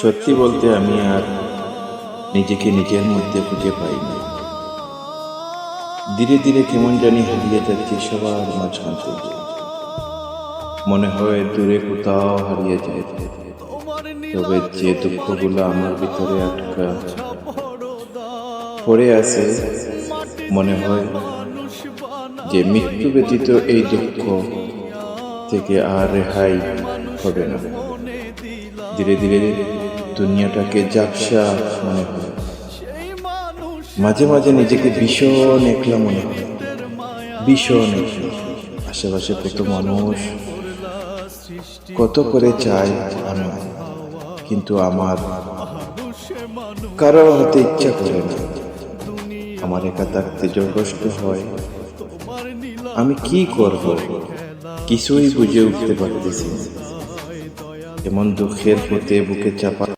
সত্যি বলতে আমি আর নিজেকে নিজের মধ্যে খুঁজে পাই না। ধীরে ধীরে কেমন জানি হারিয়ে যাচ্ছে সবার মাঝখান মনে হয় দূরে কোথাও হারিয়ে যায়। তবে যে দুঃখগুলো আমার ভিতরে আটকা পড়ে আছে, মনে হয় যে মৃত্যু ব্যতীত এই দুঃখ থেকে আর রেহাই হবে না। ধীরে ধীরে দুনিয়াটাকে জাপসা মনে হয়। মাঝে মাঝে নিজেকে ভীষণ একলা মনে হয়। ভীষণ একলা। আশেপাশে কত মানুষ, কত করে চায় আমি, কিন্তু আমার কারও হতে ইচ্ছা করে না। আমার একা থাকতে কষ্ট হয়, আমি কি করব? কিছুই বুঝে উঠতে পারতেছি না। এমন দুঃখের পথে বুকে চাপা